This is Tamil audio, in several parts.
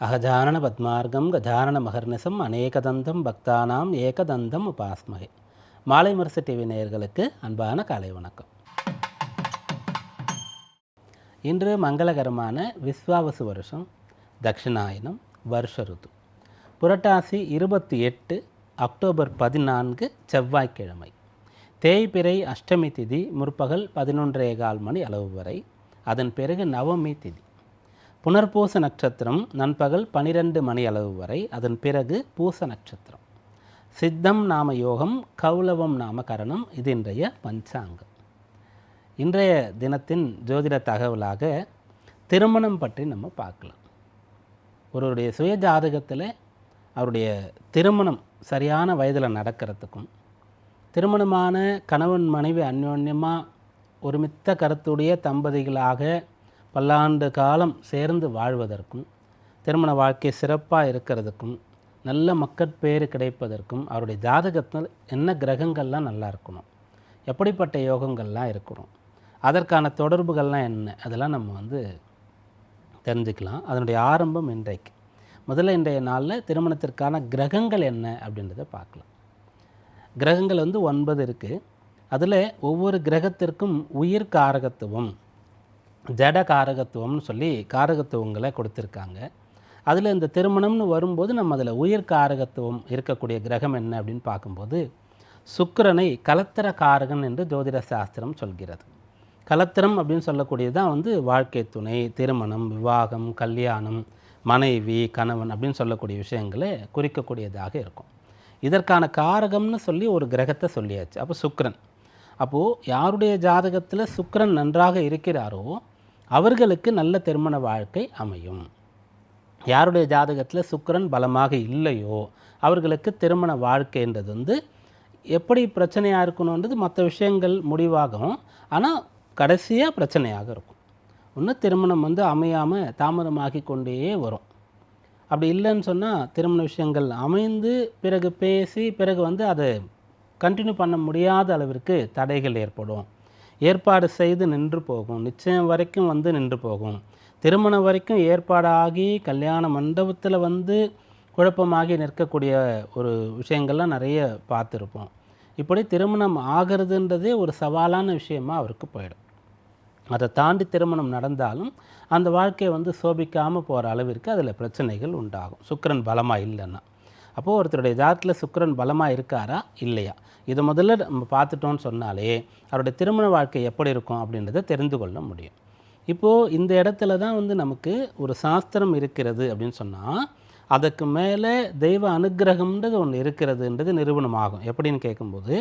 அகஜானன பத்மார்க்கம் கஜானன மகர்நிசம் அநேகதந்தம் பக்தானாம் ஏகதந்தம் உபாஸ்மகை. மாலை முரசு டிவி நேயர்களுக்கு அன்பான காலை வணக்கம். இன்று மங்களகரமான விஸ்வாவசு வருஷம் தக்ஷிணாயனம் வருஷ ருது. புரட்டாசி இருபத்தி எட்டு அக்டோபர் பதினான்கு செவ்வாய்க்கிழமை. தேய்பிறை அஷ்டமி திதி முற்பகல் பதினொன்றே கால் மணி அளவு வரை அதன் பிறகு நவமி திதி. புனர்பூச நட்சத்திரம் நண்பகல் பனிரெண்டு மணி அளவு வரை அதன் பிறகு பூச நட்சத்திரம். சித்தம் நாம யோகம் கௌலவம் நாம கரணம் இது இன்றைய பஞ்சாங்கம் இன்றைய தினத்தின் ஜோதிட தகவலாக திருமணம் பற்றி நம்ம பார்க்கலாம். ஒருவருடைய சுய ஜாதகத்தில் அவருடைய திருமணம் சரியான வயதில் நடக்கிறதுக்கும் திருமணமான கணவன் மனைவி அந்யோன்யமாக ஒருமித்த கருத்துடைய தம்பதிகளாக பல்லாண்டு காலம் சேர்ந்து வாழ்வதற்கும் திருமண வாழ்க்கை சிறப்பாக இருக்கிறதுக்கும் நல்ல மக்கட்பேறு கிடைப்பதற்கும் அவருடைய ஜாதகத்தில் என்ன கிரகங்கள்லாம் நல்லா இருக்கணும் எப்படிப்பட்ட யோகங்கள்லாம் இருக்கணும் அதற்கான தொடர்புகள்லாம் என்ன அதெல்லாம் நம்ம வந்து தெரிஞ்சுக்கலாம். அதனுடைய ஆரம்பம் இன்றைக்கு. முதல்ல இன்றைய நாளில் திருமணத்திற்கான கிரகங்கள் என்ன அப்படின்றத பார்க்கலாம். கிரகங்கள் வந்து ஒன்பது இருக்குது அதில் ஒவ்வொரு கிரகத்திற்கும் உயிர் காரகத்துவம் ஜட காரகத்துவம்னு சொல்லி காரகத்துவங்களை கொடுத்துருக்காங்க. அதில் இந்த திருமணம்னு வரும்போது நம்ம அதில் உயிர் காரகத்துவம் இருக்கக்கூடிய கிரகம் என்ன அப்படின்னு பார்க்கும்போது சுக்கரனை கலத்திர காரகன் என்று ஜோதிட சாஸ்திரம் சொல்கிறது. கலத்திரம் அப்படின்னு சொல்லக்கூடியது தான் வந்து வாழ்க்கை துணை திருமணம் விவாகம் கல்யாணம் மனைவி கணவன் அப்படின்னு சொல்லக்கூடிய விஷயங்களை குறிக்கக்கூடியதாக இருக்கும். இதற்கான காரகம்னு சொல்லி ஒரு கிரகத்தை சொல்லியாச்சு. அப்போ சுக்கரன். அப்போது யாருடைய ஜாதகத்தில் சுக்கரன் நன்றாக இருக்கிறாரோ அவர்களுக்கு நல்ல திருமண வாழ்க்கை அமையும். யாருடைய ஜாதகத்தில் சுக்கிரன் பலமாக இல்லையோ அவர்களுக்கு திருமண வாழ்க்கைன்றது வந்து எப்படி பிரச்சனையாக இருக்கணுன்றது மற்ற விஷயங்கள் முடிவாகும். ஆனால் கடைசியாக பிரச்சனையாக இருக்கும். ஒன்று திருமணம் வந்து அமையாமல் தாமதமாகி கொண்டே வரும். அப்படி இல்லைன்னு சொன்னால் திருமண விஷயங்கள் அமைந்து பிறகு பேசி பிறகு வந்து அதை கண்டினியூ பண்ண முடியாத அளவிற்கு தடைகள் ஏற்படும். ஏற்பாடு செய்து நின்று போகும். நிச்சயம் வரைக்கும் வந்து நின்று போகும். திருமணம் வரைக்கும் ஏற்பாடாகி கல்யாண மண்டபத்தில் வந்து குழப்பமாகி நிற்கக்கூடிய ஒரு விஷயங்கள்லாம் நிறைய பார்த்துருப்போம். இப்படி திருமணம் ஆகிறதுன்றதே ஒரு சவாலான விஷயமா அவருக்கு போயிடும். அதை தாண்டி திருமணம் நடந்தாலும் அந்த வாழ்க்கையை வந்து சோபிக்காமல் போகிற அளவிற்கு அதில் பிரச்சனைகள் உண்டாகும். சுக்கிரன் பலமாக இல்லைன்னா. அப்போது ஒருத்தருடைய ஜாதத்தில் சுக்கிரன் பலமாக இருக்காரா? இல்லையா. இதை முதல்ல நம்ம பார்த்துட்டோம்னு சொன்னாலே அவருடைய திருமண வாழ்க்கை எப்படி இருக்கும் அப்படின்றத தெரிந்து கொள்ள முடியும். இப்போது இந்த இடத்துல தான் வந்து நமக்கு ஒரு சாஸ்திரம் இருக்கிறது அப்படின்னு சொன்னால் அதுக்கு மேலே தெய்வ அனுக்கிரகம்ன்றது ஒன்று இருக்கிறதுன்றது நிரூபணமாகும். எப்படின்னு கேட்கும்போது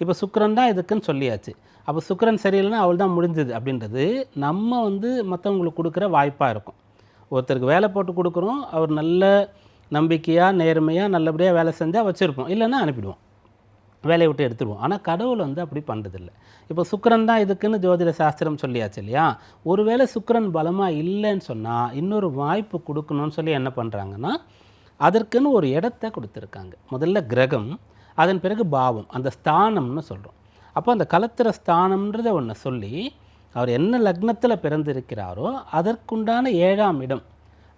இப்போ சுக்கரன் தான் இதுக்குன்னு சொல்லியாச்சு. அப்போ சுக்கிரன் சரியில்லைன்னா அவள் தான் முடிஞ்சது அப்படின்றது நம்ம வந்து மற்றவங்களுக்கு கொடுக்குற வாய்ப்பாக இருக்கும். ஒருத்தருக்கு வேலை போட்டு கொடுக்குறோம் அவர் நல்ல நம்பிக்கையாக நேர்மையாக நல்லபடியாக வேலை செஞ்சால் வச்சுருப்போம். இல்லைன்னா அனுப்பிடுவோம். வேலையை விட்டு எடுத்துடுவோம் ஆனால் கடவுள் வந்து அப்படி பண்ணுறதில்ல இப்போ சுக்கரன் தான் இதுக்குன்னு ஜோதிட சாஸ்திரம் சொல்லியாச்சு இல்லையா? ஒருவேளை சுக்கரன் பலமாக இல்லைன்னு சொன்னால் இன்னொரு வாய்ப்பு கொடுக்கணும்னு சொல்லி என்ன பண்ணுறாங்கன்னா அதற்குன்னு ஒரு இடத்த கொடுத்துருக்காங்க. முதல்ல கிரகம் அதன் பிறகு பாவம் அந்த ஸ்தானம்னு சொல்கிறோம் அப்போ அந்த கலத்திர ஸ்தானம்ன்றதை ஒன்று சொல்லி அவர் என்ன லக்னத்தில் பிறந்திருக்கிறாரோ அதற்குண்டான ஏழாம் இடம்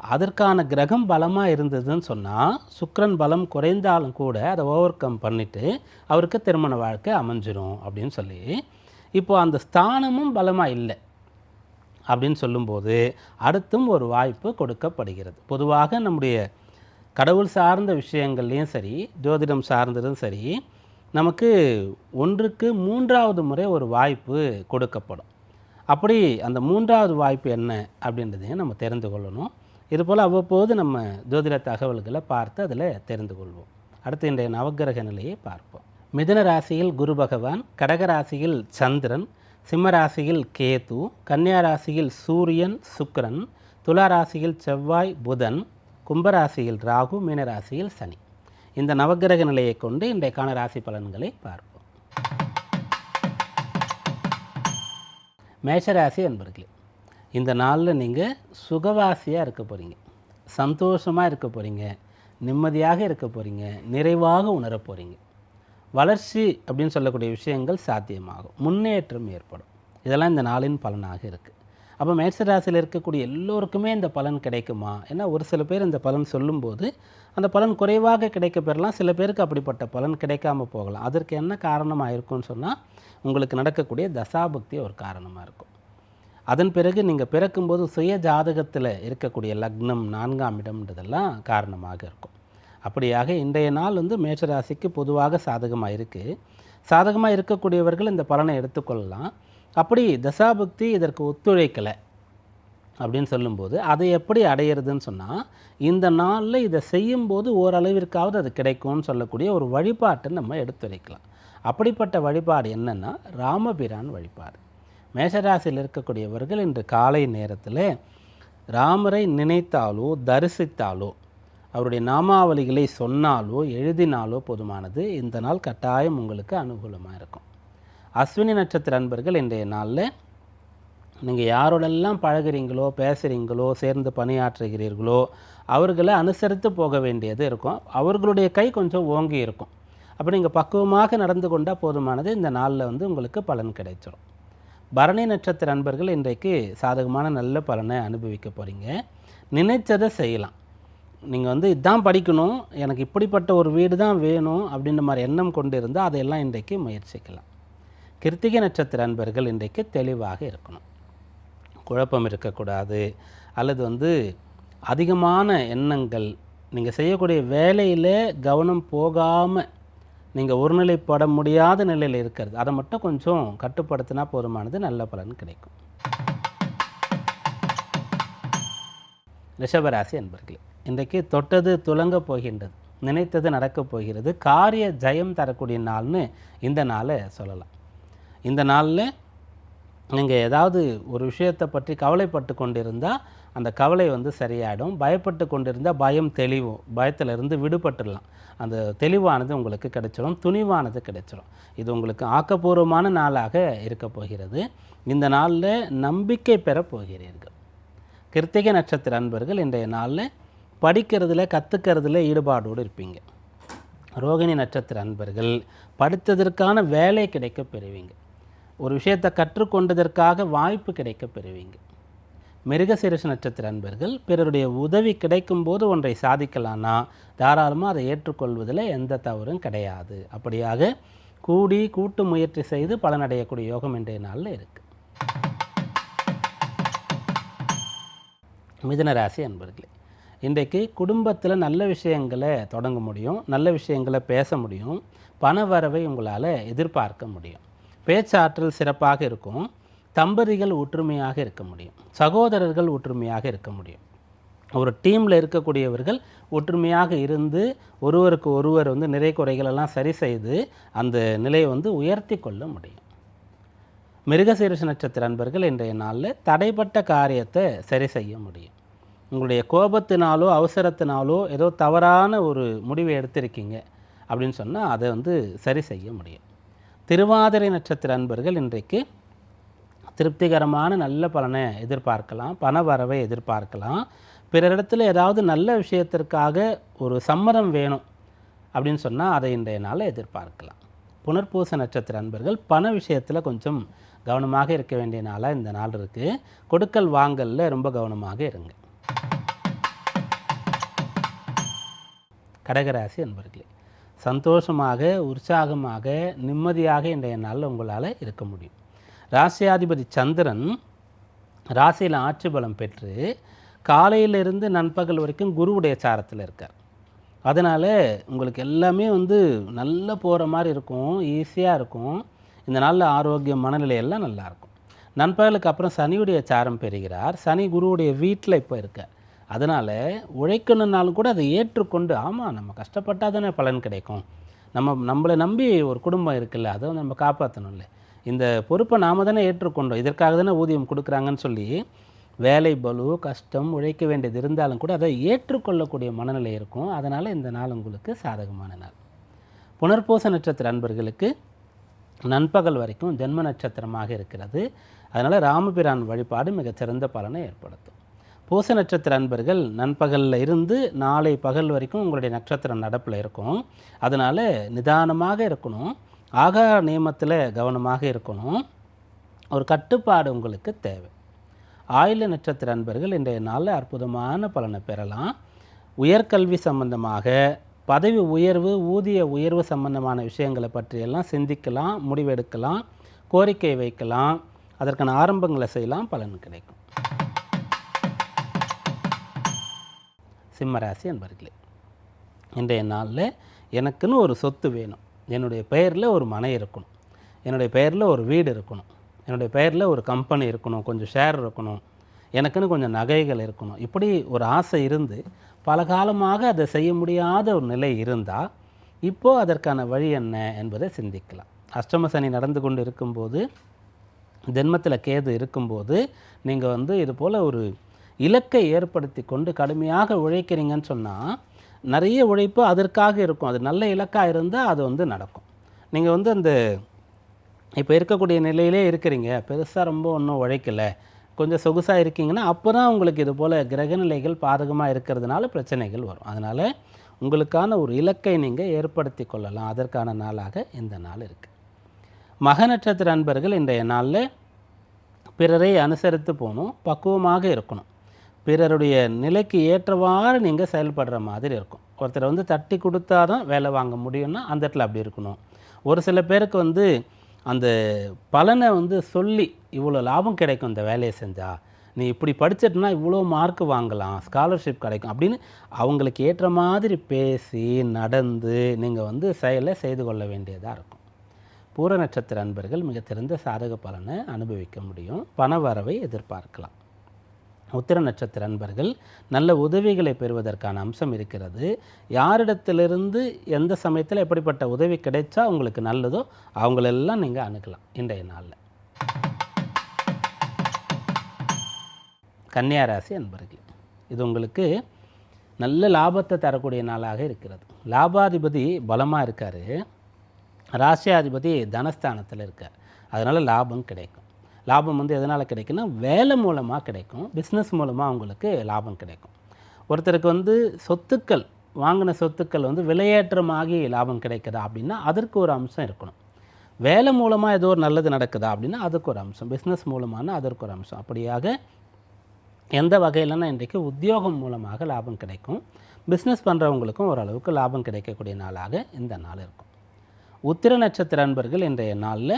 அதற்கான கிரகம் பலமாக இருந்ததுன்னு சொன்னால் சுக்கரன் பலம் குறைந்தாலும் கூட அதை ஓவர் கம் பண்ணிவிட்டு அவருக்கு திருமண வாழ்க்கை அமைஞ்சிரும் அப்படின்னு சொல்லி இப்போது அந்த ஸ்தானமும் பலமாக இல்லை அப்படின்னு சொல்லும்போது அடுத்தும் ஒரு வாய்ப்பு கொடுக்கப்படுகிறது. பொதுவாக நம்முடைய கடவுள் சார்ந்த விஷயங்கள்லேயும் சரி ஜோதிடம் சார்ந்ததும் சரி நமக்கு ஒன்றுக்கு மூன்றாவது முறை ஒரு வாய்ப்பு கொடுக்கப்படும். அப்படி அந்த மூன்றாவது வாய்ப்பு என்ன அப்படின்றதையும் நம்ம தெரிந்து கொள்ளணும். இதுபோல் அவ்வப்போது நம்ம ஜோதிட தகவல்களை பார்த்து அதில் தெரிந்து கொள்வோம். அடுத்து இன்றைய நவக்கிரக நிலையை பார்ப்போம். மிதுன ராசியில் குரு பகவான் கடக ராசியில் சந்திரன் சிம்ம ராசியில் கேது கன்னியா ராசியில் சூரியன் சுக்கரன் துலா ராசியில் செவ்வாய் புதன் கும்பராசியில் ராகு மீனராசியில் சனி. இந்த நவக்கிரக நிலையை கொண்டு இன்றைக்கான ராசி பலன்களை பார்ப்போம். மேஷராசி என்பர்களே இந்த நாளில் நீங்கள் சுகவாசியாக இருக்க போகிறீங்க. சந்தோஷமாக இருக்க போகிறீங்க. நிம்மதியாக இருக்க போகிறீங்க. நிறைவாக உணர போகிறீங்க. வளர்ச்சி அப்படின்னு சொல்லக்கூடிய விஷயங்கள் சாத்தியமாகும். முன்னேற்றம் ஏற்படும். இதெல்லாம் இந்த நாளின் பலனாக இருக்குது அப்போ மேட்சராசியில் இருக்கக்கூடிய எல்லோருக்குமே இந்த பலன் கிடைக்குமா? ஏன்னா ஒரு சில பேர் இந்த பலன் சொல்லும்போது அந்த பலன் குறைவாக கிடைக்க பெறலாம். சில பேருக்கு அப்படிப்பட்ட பலன் கிடைக்காம போகலாம். அதற்கு என்ன காரணமாக இருக்கும்னு சொன்னால் உங்களுக்கு நடக்கக்கூடிய தசாபக்தி ஒரு காரணமாக இருக்கும். அதன் பிறகு நீங்கள் பிறக்கும்போது சுய ஜாதகத்தில் இருக்கக்கூடிய லக்னம் நான்காம் இடம்ன்றதெல்லாம் காரணமாக இருக்கும். அப்படியாக இன்றைய நாள் வந்து மேஷராசிக்கு பொதுவாக சாதகமாக இருக்குது சாதகமாக இருக்கக்கூடியவர்கள் இந்த பலனை எடுத்துக்கொள்ளலாம். அப்படி தசாபக்தி இதற்கு ஒத்துழைக்கலை அப்படின்னு சொல்லும்போது அதை எப்படி அடையிறதுன்னு சொன்னால் இந்த நாளில் இதை செய்யும்போது ஓரளவிற்காவது அது கிடைக்கும்னு சொல்லக்கூடிய ஒரு வழிபாட்டை நம்ம எடுத்துரைக்கலாம். அப்படிப்பட்ட வழிபாடு என்னென்னா ராமபிரான் வழிபாடு. மேஷராசியில் இருக்கக்கூடியவர்கள் இன்று காலை நேரத்தில் ராமரை நினைத்தாலோ தரிசித்தாலோ அவருடைய நாமாவளிகளை சொன்னாலோ எழுதினாலோ போதுமானது இந்த நாள் கட்டாயம் உங்களுக்கு அனுகூலமாக இருக்கும். அஸ்வினி நட்சத்திர அன்பர்கள் இன்றைய நாளில் நீங்கள் யாரோடெல்லாம் பழகுறீங்களோ பேசுகிறீங்களோ சேர்ந்து பணியாற்றுகிறீர்களோ அவர்களை அனுசரித்து போக வேண்டியது இருக்கும். அவர்களுடைய கை கொஞ்சம் ஓங்கி இருக்கும். அப்போ நீங்கள் பக்குவமாக நடந்து கொண்டால் போதுமானது இந்த நாளில் வந்து உங்களுக்கு பலன் கிடைச்சிடும் பரணி நட்சத்திர அன்பர்கள் இன்றைக்கு சாதகமான நல்ல பலனை அனுபவிக்க போகிறீங்க நினைச்சதை செய்யலாம். நீங்கள் வந்து இதான் படிக்கணும் எனக்கு இப்படிப்பட்ட ஒரு வீடு தான் வேணும் அப்படின்ற மாதிரி எண்ணம் கொண்டு இருந்தால் அதையெல்லாம் இன்றைக்கு முயற்சிக்கலாம். கிருத்திகை நட்சத்திர அன்பர்கள் இன்றைக்கு தெளிவாக இருக்கணும். குழப்பம் இருக்கக்கூடாது. அல்லது வந்து அதிகமான எண்ணங்கள் நீங்கள் செய்யக்கூடிய வேலையில் கவனம் போகாமல் நீங்கள் ஒருநிலைப்பட முடியாத நிலையில் இருக்கிறது. அதை மட்டும் கொஞ்சம் கட்டுப்படுத்தினா போதுமானது நல்ல பலன் கிடைக்கும். ரிஷபராசி என்பர்களே இன்றைக்கு தொட்டது துலங்க போகின்றது நினைத்தது நடக்கப் போகிறது காரிய ஜெயம் தரக்கூடிய நாள்னு இந்த நாளை சொல்லலாம். இந்த நாளில் நீங்கள் ஏதாவது ஒரு விஷயத்தை பற்றி கவலைப்பட்டு கொண்டிருந்தால் அந்த கவலை வந்து சரியாயிடும். பயப்பட்டு கொண்டிருந்தால் பயம் தெளிவும். பயத்திலிருந்து விடுபட்டுடலாம். அந்த தெளிவானது உங்களுக்கு கிடைச்சிடும் துணிவானது கிடைச்சிடும் இது உங்களுக்கு ஆக்கப்பூர்வமான நாளாக இருக்க போகிறது. இந்த நாளில் நம்பிக்கை பெறப் போகிறீர்கள். கிருத்திகை நட்சத்திர அன்பர்கள் இன்றைய நாளில் படிக்கிறதுல கற்றுக்கிறதுல ஈடுபாடோடு இருப்பீங்க. ரோகிணி நட்சத்திர அன்பர்கள் படித்ததற்கான வேலை கிடைக்க பெறுவீங்க. ஒரு விஷயத்தை கற்றுக்கொண்டதற்காக வாய்ப்பு கிடைக்க பெறுவீங்க. மிருகசீரிஷ நட்சத்திர அன்பர்கள் பிறருடைய உதவி கிடைக்கும் போது ஒன்றை சாதிக்கலான்னா தாராளமாக அதை ஏற்றுக்கொள்வதில் எந்த தவறும் கிடையாது. அப்படியாக கூடி கூட்டு முயற்சி செய்து பலனடையக்கூடிய யோகம் இன்றைய நாளில் இருக்குது மிதனராசி அன்பர்களே இன்றைக்கு குடும்பத்தில் நல்ல விஷயங்களை தொடங்க முடியும் நல்ல விஷயங்களை பேச முடியும் பண வரவை உங்களால் எதிர்பார்க்க முடியும். பேச்சாற்றல் சிறப்பாக இருக்கும் தம்பதிகள் ஒற்றுமையாக இருக்க முடியும். சகோதரர்கள் ஒற்றுமையாக இருக்க முடியும். ஒரு டீமில் இருக்கக்கூடியவர்கள் ஒற்றுமையாக இருந்து ஒருவருக்கு ஒருவர் வந்து நிறை குறைகளெல்லாம் சரி செய்து அந்த நிலையை வந்து உயர்த்தி கொள்ள முடியும். மிருகசீரிஷ நட்சத்திர அன்பர்கள் இன்றைய நாளில் தடைப்பட்ட காரியத்தை சரி செய்ய முடியும். உங்களுடைய கோபத்தினாலோ அவசரத்தினாலோ ஏதோ தவறான ஒரு முடிவை எடுத்திருக்கீங்க அப்படின்னு சொன்னால் அதை வந்து சரி செய்ய முடியும். திருவாதிரை நட்சத்திர அன்பர்கள் இன்றைக்கு திருப்திகரமான நல்ல பலனை எதிர்பார்க்கலாம் பண வரவை எதிர்பார்க்கலாம். பிறரிடத்தில் ஏதாவது நல்ல விஷயத்திற்காக ஒரு சம்மதம் வேணும் அப்படின்னு சொன்னால் அதை இன்றைய நாளில் எதிர்பார்க்கலாம். புனர்பூச நட்சத்திர அன்பர்கள் பண விஷயத்தில் கொஞ்சம் கவனமாக இருக்க வேண்டிய நாளாக இந்த நாள் இருக்குது கொடுக்கல் வாங்கலில் ரொம்ப கவனமாக இருங்க. கடகராசி அன்பர்களே சந்தோஷமாக உற்சாகமாக நிம்மதியாக இன்றைய நாளில் உங்களால் இருக்க முடியும். ராசியாதிபதி சந்திரன் ராசியில் ஆட்சி பலம் பெற்று காலையிலிருந்து நண்பகல் வரைக்கும் குருவுடைய சாரத்தில் இருக்கார். அதனால் உங்களுக்கு எல்லாமே வந்து நல்ல போகிற மாதிரி இருக்கும் ஈஸியாக இருக்கும். இந்த நல்ல ஆரோக்கியம் மனநிலையெல்லாம் நல்லாயிருக்கும் நண்பகலுக்கு அப்புறம் சனியுடைய சாரம் பெறுகிறார். சனி குருவுடைய வீட்டில் இப்போ இருக்கார். அதனால் உழைக்கணுன்னாலும் கூட அதை ஏற்றுக்கொண்டு ஆமாம் நம்ம கஷ்டப்பட்டால் தானே பலன் கிடைக்கும். நம்ம நம்மளை நம்பி ஒரு குடும்பம் இருக்குல்ல அதை நம்ம காப்பாற்றணும்ல இந்த பொறுப்பை நாம் தானே ஏற்றுக்கொண்டோம். இதற்காக தானே ஊதியம் கொடுக்குறாங்கன்னு சொல்லி வேலை பலு கஷ்டம் உழைக்க வேண்டியது இருந்தாலும் கூட அதை ஏற்றுக்கொள்ளக்கூடிய மனநிலை இருக்கும். அதனால் இந்த நாள் உங்களுக்கு சாதகமான நாள். புனர்பூச நட்சத்திர அன்பர்களுக்கு நண்பகல் வரைக்கும் ஜென்ம நட்சத்திரமாக இருக்கிறது. அதனால் ராமபிரான் வழிபாடு மிகச்சிறந்த பலனை ஏற்படுத்தும். பூச நட்சத்திர அன்பர்கள் நண்பகலில் இருந்து நாளை பகல் வரைக்கும் உங்களுடைய நட்சத்திரம் நடப்பில் இருக்கும். அதனால் நிதானமாக இருக்கணும். ஆகார நியமத்தில் கவனமாக இருக்கணும். ஒரு கட்டுப்பாடு உங்களுக்கு தேவை. ஆயுள நட்சத்திர அன்பர்கள் இன்றைய நாளில் அற்புதமான பலனை பெறலாம். உயர்கல்வி சம்பந்தமாக பதவி உயர்வு ஊதிய உயர்வு சம்பந்தமான விஷயங்களை பற்றியெல்லாம் சிந்திக்கலாம் முடிவெடுக்கலாம் கோரிக்கை வைக்கலாம். அதற்கான ஆரம்பங்களை செய்யலாம் பலன் கிடைக்கும். சிம்மராசி அன்பர்களே இன்றைய நாளில் எனக்குன்னு ஒரு சொத்து வேணும். என்னுடைய பெயரில் ஒரு மனை இருக்கணும். என்னுடைய பெயரில் ஒரு வீடு இருக்கணும். என்னுடைய பெயரில் ஒரு கம்பெனி இருக்கணும். கொஞ்சம் ஷேர் இருக்கணும். எனக்குன்னு கொஞ்சம் நகைகள் இருக்கணும். இப்படி ஒரு ஆசை இருந்து பல காலமாக அதை செய்ய முடியாத ஒரு நிலை இருந்தால் இப்போது அதற்கான வழி என்ன என்பதை சிந்திக்கலாம். அஷ்டம சனி நடந்து கொண்டு இருக்கும்போது ஜென்மத்தில் கேது இருக்கும்போது நீங்கள் வந்து இது போல் ஒரு இலக்கை ஏற்படுத்தி கொண்டு கடுமையாக உழைக்கிறீங்கன்னு சொன்னால் நிறைய உழைப்பு அதற்காக இருக்கும். அது நல்ல இலக்காக இருந்தால் அது வந்து நடக்கும். நீங்கள் வந்து அந்த இப்போ இருக்கக்கூடிய நிலையிலே இருக்கிறீங்க. பெருசாக ரொம்ப ஒன்றும் உழைக்கலை. கொஞ்சம் சொகுசாக இருக்கீங்கன்னா அப்போ தான் உங்களுக்கு இது போல் கிரகநிலைகள் பாதகமாக இருக்கிறதுனால பிரச்சனைகள் வரும். அதனால் உங்களுக்கான ஒரு இலக்கை நீங்கள் ஏற்படுத்தி கொள்ளலாம். அதற்கான நாளாக இந்த நாள் இருக்குது மக நட்சத்திர அன்பர்கள் இன்றைய நாளில் பிறரை அனுசரித்து போகணும். பக்குவமாக இருக்கணும். பிறருடைய நிலைக்கு ஏற்றவாறு நீங்கள் செயல்படுற மாதிரி இருக்கும். ஒருத்தரை வந்து தட்டி கொடுத்தா தான் வேலை வாங்க முடியும்னா அந்த இடத்துல அப்படி இருக்கணும். ஒரு சில பேருக்கு வந்து அந்த பலனை வந்து சொல்லி இவ்வளோ லாபம் கிடைக்கும் இந்த வேலையை செஞ்சால் நீ இப்படி படிச்சிட்டுனா இவ்வளோ மார்க் வாங்கலாம் ஸ்காலர்ஷிப் கிடைக்கும் அப்படின்னு அவங்களுக்கு ஏற்ற மாதிரி பேசி நடந்து நீங்கள் வந்து செயலை செய்து கொள்ள வேண்டியதாக இருக்கும். பூர நட்சத்திர அன்பர்கள் மிகச்சிறந்த சாதக பலனை அனுபவிக்க முடியும். பண வரவை எதிர்பார்க்கலாம். உத்திர நட்சத்திர அன்பர்கள் நல்ல உதவிகளை பெறுவதற்கான அம்சம் இருக்கிறது. யாரிடத்திலிருந்து எந்த சமயத்தில் எப்படிப்பட்ட உதவி கிடைச்சா உங்களுக்கு நல்லதோ அவங்களெல்லாம் நீங்கள் அணுகலாம் இன்றைய நாளில். கன்னியா ராசி அன்பர்கள் இது உங்களுக்கு நல்ல லாபத்தை தரக்கூடிய நாளாக இருக்கிறது. லாபாதிபதி பலமாக இருக்கார். ராசியாதிபதி தனஸ்தானத்தில் இருக்கார். அதனால் லாபம் கிடைக்கும். லாபம் வந்து எதனால் கிடைக்குன்னா வேலை மூலமாக கிடைக்கும் பிஸ்னஸ் மூலமாக அவங்களுக்கு லாபம் கிடைக்கும். ஒருத்தருக்கு வந்து சொத்துக்கள் வாங்கின சொத்துக்கள் வந்து விலையேற்றமாகி லாபம் கிடைக்குதா அப்படின்னா அதற்கு ஒரு அம்சம் இருக்கணும். வேலை மூலமாக ஏதோ ஒரு நல்லது நடக்குதா அப்படின்னா அதுக்கு ஒரு அம்சம். பிஸ்னஸ் மூலமான அதற்கு ஒரு அம்சம். அப்படியாக எந்த வகையிலனா இன்றைக்கு உத்தியோகம் மூலமாக லாபம் கிடைக்கும். பிஸ்னஸ் பண்ணுறவங்களுக்கும் ஓரளவுக்கு லாபம் கிடைக்கக்கூடிய நாளாக இந்த நாள் இருக்கும். உத்திர நட்சத்திர அன்பர்கள் இன்றைய நாளில்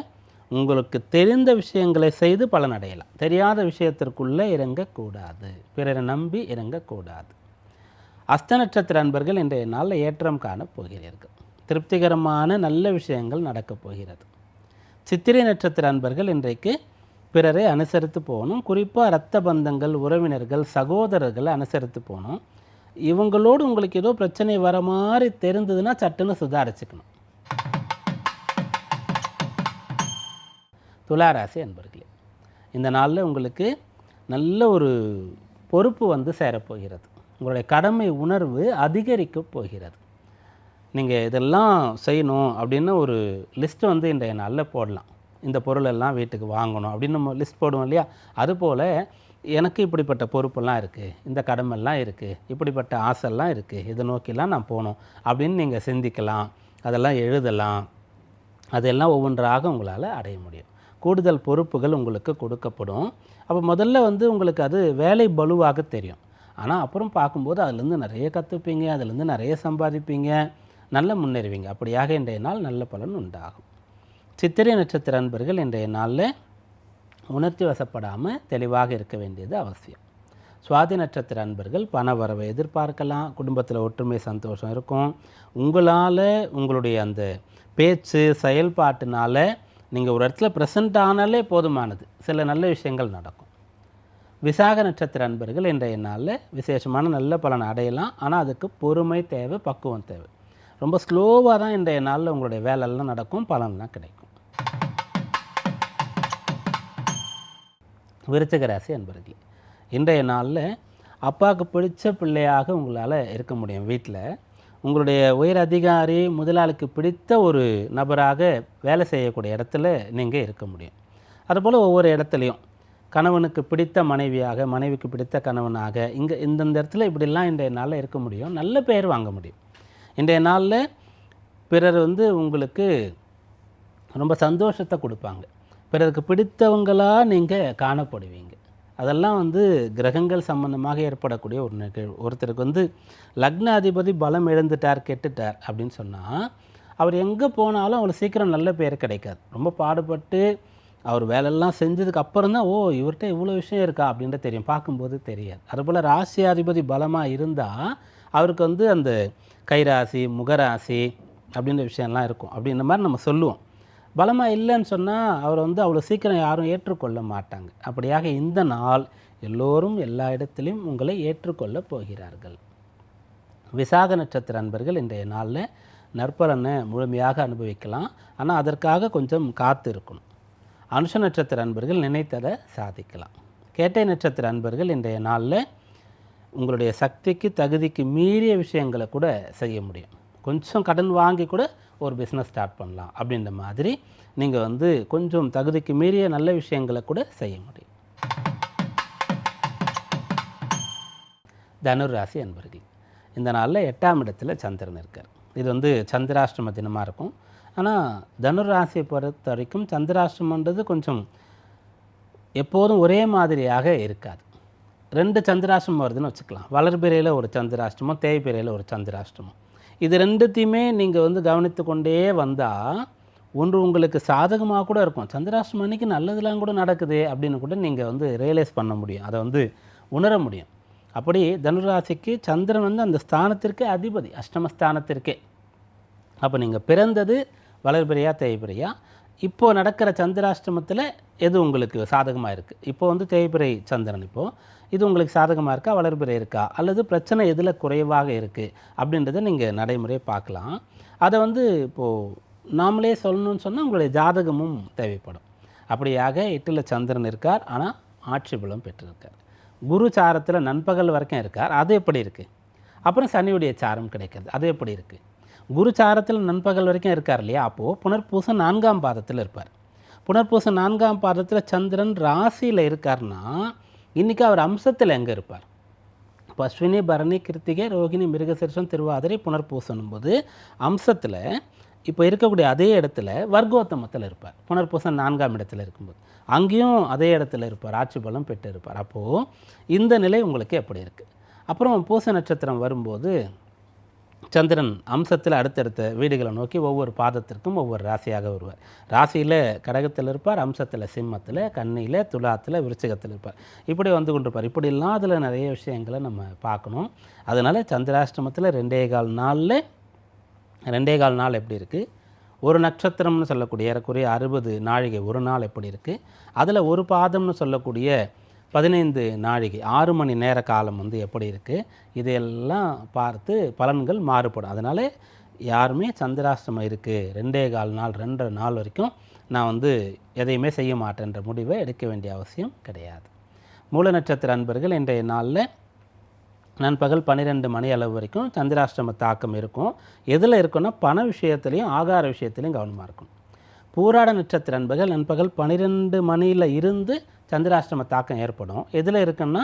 உங்களுக்கு தெரிந்த விஷயங்களை செய்து பலனடையலாம் தெரியாத விஷயத்திற்குள்ளே இறங்கக்கூடாது. பிறரை நம்பி இறங்கக்கூடாது. அஸ்த நட்சத்திர அன்பர்கள் இன்றைய நாளில் ஏற்றம் காணப் போகிறீர்கள். திருப்திகரமான நல்ல விஷயங்கள் நடக்கப் போகிறது. சித்திரை நட்சத்திர அன்பர்கள் இன்றைக்கு பிறரை அனுசரித்து போகணும். குறிப்பாக இரத்த பந்தங்கள் உறவினர்கள் சகோதரர்களை அனுசரித்து போகணும். இவங்களோடு உங்களுக்கு ஏதோ பிரச்சனை வர மாதிரி தெரிந்ததுன்னா சட்டுன்னு சுதாரிச்சுக்கணும். துளாராசி அன்பர்களே இந்த நாளில் உங்களுக்கு நல்ல ஒரு பொறுப்பு வந்து சேரப்போகிறது உங்களுடைய கடமை உணர்வு அதிகரிக்கப் போகிறது. நீங்கள் இதெல்லாம் செய்யணும் அப்படின்னு ஒரு லிஸ்ட் வந்து இன்றைய நாளில் போடலாம். இந்த பொருளெல்லாம் வீட்டுக்கு வாங்கணும் அப்படின்னு நம்ம லிஸ்ட் போடுவோம் இல்லையா? அதுபோல் எனக்கு இப்படிப்பட்ட பொறுப்பெல்லாம் இருக்குது இந்த கடமெல்லாம் இருக்குது இப்படிப்பட்ட ஆசைலாம் இருக்குது இதை நோக்கிலாம் நான் போகணும் அப்படின்னு நீங்கள் சிந்திக்கலாம் அதெல்லாம் எழுதலாம். அதெல்லாம் ஒவ்வொன்றாக உங்களால் அடைய முடியும். கூடுதல் பொறுப்புகள் உங்களுக்கு கொடுக்கப்படும். அப்போ முதல்ல வந்து உங்களுக்கு அது வேலை பலுவாக தெரியும். ஆனால் அப்புறம் பார்க்கும்போது அதுலேருந்து நிறைய கற்றுப்பீங்க அதுலேருந்து நிறைய சம்பாதிப்பீங்க நல்ல முன்னேறுவீங்க. அப்படியாக இன்றைய நாள் நல்ல பலன் உண்டாகும். சித்திரை நட்சத்திர அன்பர்கள் இன்றைய நாளில் உணர்ச்சி வசப்படாமல் தெளிவாக இருக்க வேண்டியது அவசியம். சுவாதி நட்சத்திர அன்பர்கள் பண வரவை எதிர்பார்க்கலாம் குடும்பத்தில் ஒற்றுமை சந்தோஷம் இருக்கும். உங்களால் உங்களுடைய அந்த பேச்சு செயல்பாட்டினால நீங்கள் ஒரு இடத்துல ப்ரெசண்ட் ஆனாலே போதுமானது. சில நல்ல விஷயங்கள் நடக்கும். விசாக நட்சத்திர அன்பர்கள் இன்றைய நாளில் விசேஷமான நல்ல பலன் அடையலாம். ஆனால் அதுக்கு பொறுமை தேவை பக்குவம் தேவை. ரொம்ப ஸ்லோவாக தான் இன்றைய நாளில் உங்களுடைய வேலையெல்லாம் நடக்கும் பலன்லாம் கிடைக்கும். விருச்சிக ராசி அன்பர்களே இன்றைய நாளில் அப்பாவுக்கு பிடிச்ச பிள்ளையாக உங்களால் இருக்க முடியும் வீட்டில். உங்களுடைய உயர் அதிகாரி முதலாளிக்கு பிடித்த ஒரு நபராக வேலை செய்யக்கூடிய இடத்துல நீங்கள் இருக்க முடியும். அதுபோல் ஒவ்வொரு இடத்துலையும் கணவனுக்கு பிடித்த மனைவியாக மனைவிக்கு பிடித்த கணவனாக இங்கே இந்தந்த இடத்துல இப்படிலாம் இன்றைய நாளில் இருக்க முடியும். நல்ல பெயர் வாங்க முடியும். இன்றைய நாளில் பிறர் வந்து உங்களுக்கு ரொம்ப சந்தோஷத்தை கொடுப்பாங்க. பிறருக்கு பிடித்தவங்களாக நீங்கள் காணப்படுவீங்க. அதெல்லாம் வந்து கிரகங்கள் சம்பந்தமாக ஏற்படக்கூடிய ஒரு நிகழ்வு ஒருத்தருக்கு வந்து லக்ன அதிபதி பலம் இழந்துட்டார் கெட்டுட்டார் அப்படின்னு சொன்னால் அவர் எங்கே போனாலும் அவருக்கு சீக்கிரம் நல்ல பேர் கிடைக்காது. ரொம்ப பாடுபட்டு அவர் வேலையெல்லாம் செஞ்சதுக்கு அப்புறம் தான் ஓ இவர்கிட்ட இவ்வளோ விஷயம் இருக்கா அப்படின்ட்டு தெரியும். பார்க்கும்போது தெரியாது. அதுபோல் ராசியாதிபதி பலமாக இருந்தால் அவருக்கு வந்து அந்த கைராசி முகராசி அப்படின்ற விஷயம்லாம் இருக்கும். அப்படின்ற மாதிரி நம்ம சொல்லுவோம். பலமாக இல்லைன்னு சொன்னால் அவர் வந்து அவ்வளோ சீக்கிரம் யாரும் ஏற்றுக்கொள்ள மாட்டாங்க. அப்படியாக இந்த நாள் எல்லோரும் எல்லா இடத்திலும் உங்களை ஏற்றுக்கொள்ளப் போகிறார்கள். விசாக நட்சத்திர அன்பர்கள் இன்றைய நாளில் நற்பலனை முழுமையாக அனுபவிக்கலாம். ஆனால் அதற்காக கொஞ்சம் காத்து இருக்கணும் அனுஷ நட்சத்திர அன்பர்கள் நினைத்ததை சாதிக்கலாம். கேட்டை நட்சத்திர அன்பர்கள் இன்றைய நாளில் உங்களுடைய சக்திக்கு தகுதிக்கு மீறிய விஷயங்களை கூட செய்ய முடியும். கொஞ்சம் கடன் வாங்கி கூட ஒரு பிஸ்னஸ் ஸ்டார்ட் பண்ணலாம் அப்படின்ற மாதிரி நீங்கள் வந்து கொஞ்சம் தகுதிக்கு மீறிய நல்ல விஷயங்களை கூட செய்ய முடியும். தனுராசி அன்பர்கள் இந்த நாளில் எட்டாம் இடத்துல சந்திரன் இருக்கார். இது வந்து சந்திராஷ்டம தினமாக இருக்கும். ஆனால் தனுராசியை பொறுத்த வரைக்கும் சந்திராஷ்டமன்றது கொஞ்சம் எப்போதும் ஒரே மாதிரியாக இருக்காது. ரெண்டு சந்திராஷ்டமம் வருதுன்னு வச்சுக்கலாம். வளர்பிறையில் ஒரு சந்திராஷ்டமம் தேய்பிறையில் ஒரு சந்திராஷ்டமம். இது ரெண்டுத்தையுமே நீங்கள் வந்து கவனித்து கொண்டே வந்தால் ஒன்று உங்களுக்கு சாதகமாக கூட இருக்கும். சந்திராஷ்டமம் நல்லதுலாம் நல்லதெல்லாம் கூட நடக்குது அப்படின்னு கூட நீங்கள் வந்து ரியலைஸ் பண்ண முடியும். அதை வந்து உணர முடியும். அப்படி தனுராசிக்கு சந்திரன் வந்து அந்த ஸ்தானத்திற்கே அதிபதி அஷ்டமஸ்தானத்திற்கே. அப்போ நீங்கள் பிறந்தது வளர்பிரியா தேய்பிரியா இப்போது நடக்கிற சந்திராஷ்டமத்தில் எது உங்களுக்கு சாதகமாக இருக்குது இப்போது வந்து தேய்பிறை சந்திரன் இப்போது இது உங்களுக்கு சாதகமாக இருக்கா? வளர்பிறை இருக்கா? அல்லது பிரச்சனை எதில் குறைவாக இருக்குது அப்படின்றத நீங்கள் நடைமுறையை பார்க்கலாம். அதை வந்து இப்போது நாமளே சொல்லணும்னு சொன்னால் உங்களுடைய ஜாதகமும் தேவைப்படும். அப்படியாக எட்டில் சந்திரன் இருக்கார். ஆனால் ஆட்சி பலம் பெற்றிருக்கார். குரு சாரத்தில் நண்பகல் வரைக்கும் இருக்கார். அது எப்படி இருக்குது அப்புறம் சனியுடைய சாரம் கிடைக்கிறது. அது எப்படி இருக்குது குரு சாரத்தில் நண்பகல் வரைக்கும் இருக்கார் இல்லையா? அப்போது புனர்பூசம் நான்காம் பாதத்தில் இருப்பார். புனர்பூசம் நான்காம் பாதத்தில் சந்திரன் ராசியில் இருக்கார்னா இன்றைக்கி அவர் அம்சத்தில் எங்கே இருப்பார்? இப்போ அஸ்வினி பரணி கிருத்திகை ரோகிணி மிருகசீரிஷம் திருவாதிரை புனர்பூசணும் போது அம்சத்தில் இப்போ இருக்கக்கூடிய அதே இடத்துல வர்க்கோத்தமத்தில் இருப்பார். புனர்பூசம் நான்காம் இடத்துல இருக்கும்போது. அங்கேயும் அதே இடத்துல இருப்பார். ஆட்சி பலம் பெற்று இருப்பார் அப்போது இந்த நிலை உங்களுக்கு எப்படி இருக்குது அப்புறம் பூச நட்சத்திரம் வரும்போது சந்திரன் அம்சத்தில் அடுத்தடுத்த வீடுகளை நோக்கி ஒவ்வொரு பாதத்திற்கும் ஒவ்வொரு ராசியாக வருவார். ராசியில் கடகத்தில் இருப்பார் அம்சத்தில் சிம்மத்தில் கண்ணியில் துலாத்தில் விருச்சிகத்தில் இருப்பார். இப்படி வந்து கொண்டிருப்பார். இப்படிலாம் அதில் நிறைய விஷயங்களை நம்ம பார்க்கணும். அதனால் சந்திராஷ்டமத்தில் ரெண்டே கால் நாளில் ரெண்டே கால் நாள் எப்படி இருக்குது ஒரு நட்சத்திரம்னு சொல்லக்கூடிய ஏறக்குறைய அறுபது நாழிகை ஒரு நாள் எப்படி இருக்குது அதில் ஒரு பாதம்னு சொல்லக்கூடிய பதினைந்து நாழிகை ஆறு மணி நேர காலம் வந்து எப்படி இருக்குது இதையெல்லாம் பார்த்து பலன்கள் மாறுபடும். அதனால் யாருமே சந்திராஷ்டமம் இருக்குது ரெண்டே கால் நாள் ரெண்டரை நாள் வரைக்கும் நான் வந்து எதையுமே செய்ய மாட்டேன்ற முடிவை எடுக்க வேண்டிய அவசியம் கிடையாது. மூல நட்சத்திர அன்பர்கள் இன்றைய நாளில் நண்பகல் பன்னிரெண்டு மணி அளவு வரைக்கும் சந்திராஷ்டம தாக்கம் இருக்கும். எதில் இருக்குன்னா பண விஷயத்துலையும் ஆகார விஷயத்துலையும் கவனமாக இருக்கும் பூராட நட்சத்திர அன்பர்கள் நண்பகல் பன்னிரெண்டு மணியில் இருந்து சந்திராஷ்டம தாக்கம் ஏற்படும். எதில் இருக்குன்னா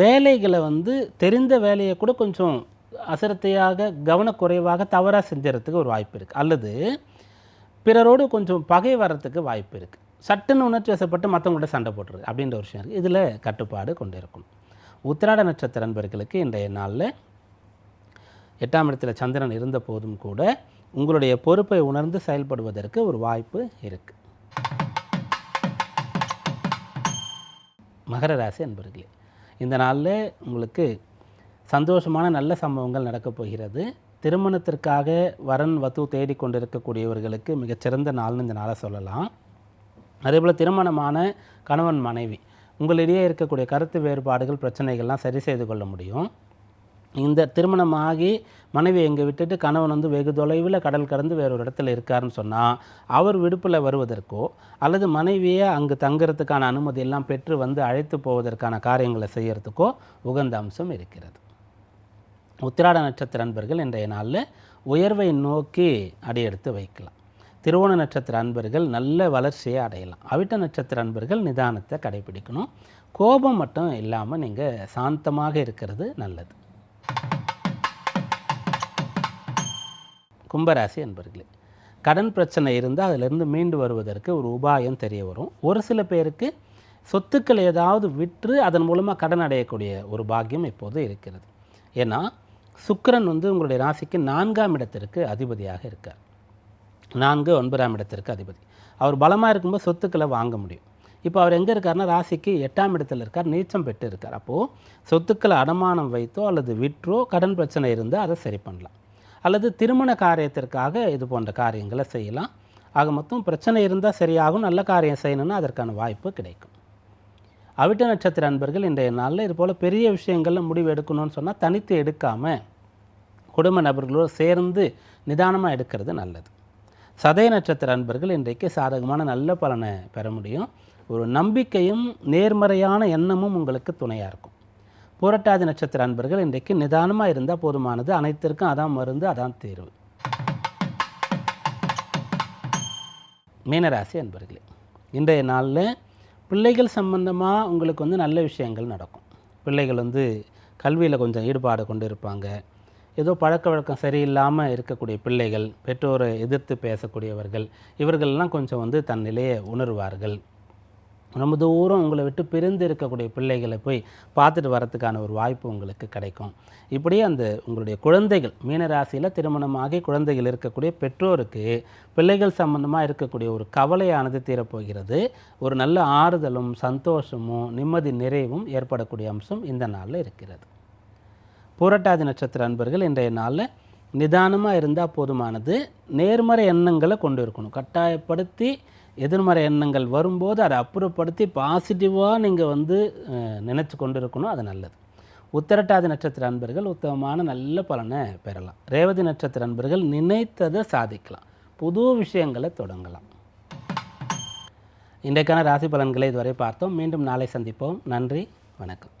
வேலைகளை வந்து தெரிந்த வேலையை கூட கொஞ்சம் அசிரத்தையாக கவனக்குறைவாக தவறாக செஞ்சுறதுக்கு ஒரு வாய்ப்பு இருக்குது அல்லது பிறரோடு கொஞ்சம் பகை வர்றதுக்கு வாய்ப்பு இருக்குது சட்டுன்னு உணர்ச்சி வசப்பட்டு மற்றவங்கள்ட்ட சண்டை போட்டுருக்கு அப்படின்ற ஒரு விஷயம் இருக்குது இதில் கட்டுப்பாடு கொண்டு இருக்கும். உத்திராட நட்சத்திர நண்பர்களுக்கு இன்றைய நாளில் எட்டாம் இடத்துல சந்திரன் இருந்த போதும் கூட உங்களுடைய பொறுப்பை உணர்ந்து செயல்படுவதற்கு ஒரு வாய்ப்பு இருக்குது மகர ராசி அன்பர்களே இந்த நாளில் உங்களுக்கு சந்தோஷமான நல்ல சம்பவங்கள் நடக்கப் போகிறது. திருமணத்திற்காக வரன் வது தேடிக்கொண்டிருக்கக்கூடியவர்களுக்கு மிகச்சிறந்த நாள்னு இந்த நாளை சொல்லலாம். அதேபோல் திருமணமான கணவன் மனைவி உங்களிடையே இருக்கக்கூடிய கருத்து வேறுபாடுகள் பிரச்சனைகள்லாம் சரி செய்து கொள்ள முடியும். இந்த திருமணமாகி மனைவி எங்கே விட்டுட்டு கணவன் வந்து வெகு தொலைவில் கடல் கடந்து வேறொரு இடத்துல இருக்காருன்னு சொன்னால் அவர் விடுப்பில் வருவதற்கோ அல்லது மனைவியை அங்கு தங்குறதுக்கான அனுமதி எல்லாம் பெற்று வந்து அழைத்து போவதற்கான காரியங்களை செய்யறதுக்கோ உகந்த அம்சம் இருக்கிறது. உத்திராட நட்சத்திர அன்பர்கள் இன்றைய நாளில் உயர்வை நோக்கி அடியெடுத்து வைக்கலாம். திருவோண நட்சத்திர அன்பர்கள் நல்ல வளர்ச்சியை அடையலாம். அவிட்ட நட்சத்திர அன்பர்கள் நிதானத்தை கடைபிடிக்கணும். கோபம் மட்டும் இல்லாமல் நீங்கள் சாந்தமாக இருக்கிறது நல்லது. கும்பராசி என்பர்களே கடன் பிரச்சனை இருந்தால் அதிலிருந்து மீண்டு வருவதற்கு ஒரு உபாயம் தெரிய வரும். ஒரு சில பேருக்கு சொத்துக்கள் ஏதாவது விற்று அதன் மூலமாக கடன் அடையக்கூடிய ஒரு பாக்கியம் இப்போது இருக்கிறது. ஏன்னா சுக்கரன் வந்து உங்களுடைய ராசிக்கு நான்காம் இடத்திற்கு அதிபதியாக இருக்கார். நான்கு ஒன்பதாம் இடத்திற்கு அதிபதி. அவர் பலமாக இருக்கும்போது சொத்துக்களை வாங்க முடியும். இப்போ அவர் எங்கே இருக்காருன்னா ராசிக்கு எட்டாம் இடத்துல இருக்கார் நீச்சம் பெற்று இருக்கார். அப்போது சொத்துக்களை அடமானம் வைத்தோ அல்லது விற்றோ கடன் பிரச்சனை இருந்தால் அதை சரி பண்ணலாம். அல்லது திருமண காரியத்திற்காக இது போன்ற காரியங்களை செய்யலாம். ஆக மொத்தம் பிரச்சனை இருந்தால் சரியாகும் நல்ல காரியம் செய்யணும்னா அதற்கான வாய்ப்பு கிடைக்கும். அவிட்ட நட்சத்திர அன்பர்கள் இன்றைய நாளில் இது போல் பெரிய விஷயங்களில் முடிவு எடுக்கணும்னு சொன்னால் தனித்து எடுக்காமல் குடும்ப நபர்களோடு சேர்ந்து நிதானமாக எடுக்கிறது நல்லது. சதய நட்சத்திர அன்பர்கள் இன்றைக்கு சாதகமான நல்ல பலனை பெற முடியும். ஒரு நம்பிக்கையும் நேர்மறையான எண்ணமும் உங்களுக்கு துணையாக இருக்கும். புரட்டாதி நட்சத்திர அன்பர்கள் இன்றைக்கு நிதானமாக இருந்தால் போதுமானது. அனைத்திற்கும் அதான் மருந்து அதான் தீர்வு. மீனராசி அன்பர்களே இன்றைய நாளில் பிள்ளைகள் சம்பந்தமாக உங்களுக்கு வந்து நல்ல விஷயங்கள் நடக்கும். பிள்ளைகள் வந்து கல்வியில் கொஞ்சம் ஈடுபாடு கொண்டு இருப்பாங்க. ஏதோ பழக்க வழக்கம் சரியில்லாமல் இருக்கக்கூடிய பிள்ளைகள் பெற்றோரை எதிர்த்து பேசக்கூடியவர்கள் இவர்கள்லாம் கொஞ்சம் வந்து தன் நிலையை உணர்வார்கள். ரொம்ப தூரம் உங்களை விட்டு பிரிந்து இருக்கக்கூடிய பிள்ளைகளை போய் பார்த்துட்டு வரத்துக்கான ஒரு வாய்ப்பு உங்களுக்கு கிடைக்கும். இப்படியே அந்த உங்களுடைய குழந்தைகள் மீனராசியில் திருமணமாகி குழந்தைகள் இருக்கக்கூடிய பெற்றோருக்கு பிள்ளைகள் சம்பந்தமாக இருக்கக்கூடிய ஒரு கவலையானது தீரப்போகிறது. ஒரு நல்ல ஆறுதலும் சந்தோஷமும் நிம்மதி நிறைவும் ஏற்படக்கூடிய அம்சம் இந்த நாளில் இருக்கிறது. பூரட்டாதி நட்சத்திர அன்பர்கள் இன்றைய நாளில் நிதானமாக இருந்தால் போதுமானது. நேர்மறை எண்ணங்களை கொண்டு இருக்கணும். கட்டாயப்படுத்தி எதிர்மறை எண்ணங்கள் வரும்போது அதை அப்புறப்படுத்தி பாசிட்டிவாக நீங்கள் வந்து நினச்சி கொண்டு இருக்கணும் அது நல்லது. உத்தரட்டாதி நட்சத்திர அன்பர்கள் உத்தமமான நல்ல பலனை பெறலாம். ரேவதி நட்சத்திர அன்பர்கள் நினைத்ததை சாதிக்கலாம். புது விஷயங்களை தொடங்கலாம். இன்றைக்கான ராசி பலன்களை இதுவரை பார்த்தோம். மீண்டும் நாளை சந்திப்போம். நன்றி வணக்கம்.